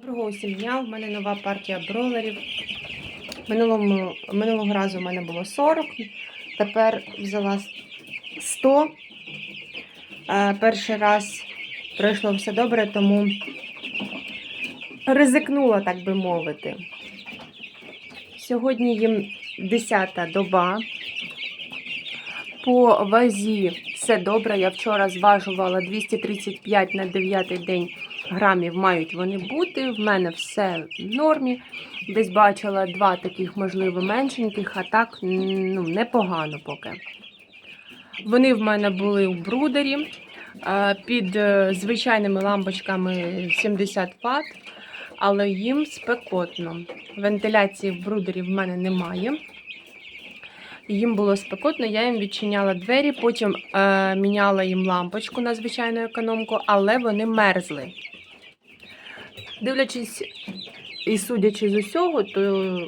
Доброго усім дня. У мене нова партія бролерів. Минулому, минулого разу у мене було 40, тепер взяла 100. Е, Перший раз пройшло все добре, тому ризикнула, так би мовити. Сьогодні їм 10 доба. По вазі все добре. Я вчора зважувала 235 на 9 день грамів мають вони бути. В мене все в нормі. Десь бачила два таких, можливо, меншеньких, а так ну, непогано поки. Вони в мене були у брудері е, під е, звичайними лампочками 70 Вт, але їм спекотно. Вентиляції в брудері в мене немає. Їм було спекотно, я їм відчиняла двері, потім е, міняла їм лампочку на звичайну економку, але вони мерзли. Дивлячись і судячи з усього, то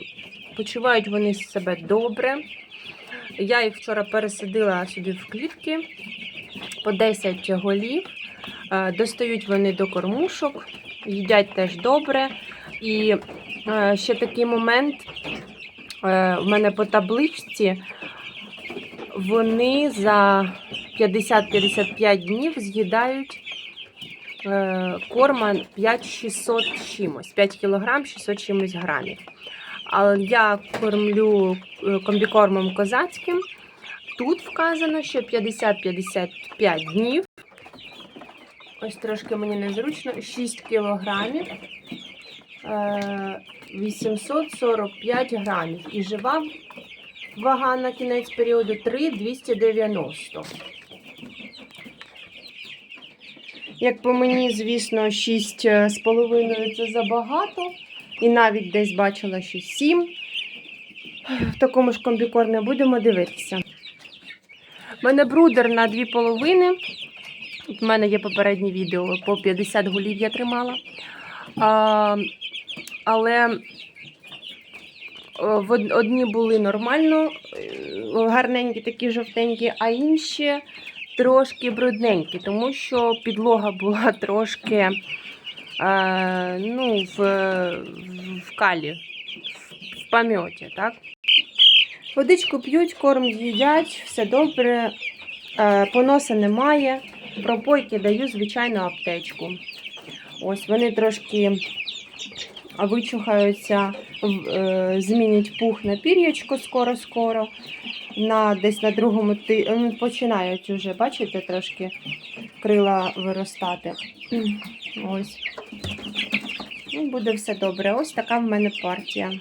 почувають вони себе добре. Я їх вчора пересадила сюди в клітки по 10 голів. Е, Достають вони до кормушок, їдять теж добре. І е, ще такий момент е, в мене по табличці. Вони за 50-55 днів з'їдають корма 5-600 чимось, 5 кг 600 чимось грамів. Але я кормлю е, комбікормом козацьким. Тут вказано, що 50-55 днів. Ось трошки мені незручно, 6 кілограмів. е, 845 грамів. І жива вага на кінець періоду 3,290. Як по мені, звісно, 6,5 це забагато. І навіть десь бачила, що 7. В такому ж комбікормі будемо дивитися. У мене брудер на 2,5. От в мене є попереднє відео, по 50 голів я тримала. А, але е, одні були нормально, е, гарненькі, такі жовтенькі, а інші трошки брудненькі, тому що підлога була трошки е, ну, в, в калі, в пам'яті, так? Водичку п'ють, корм їдять, все добре, е, поноса немає. Пропойки даю звичайну аптечку. Ось вони трошки вичухаються, е, змінять пух на пір'ячко скоро-скоро. На, десь на другому ти починають уже, бачите, трошки крила виростати. Ось. Ну, буде все добре. Ось така в мене партія.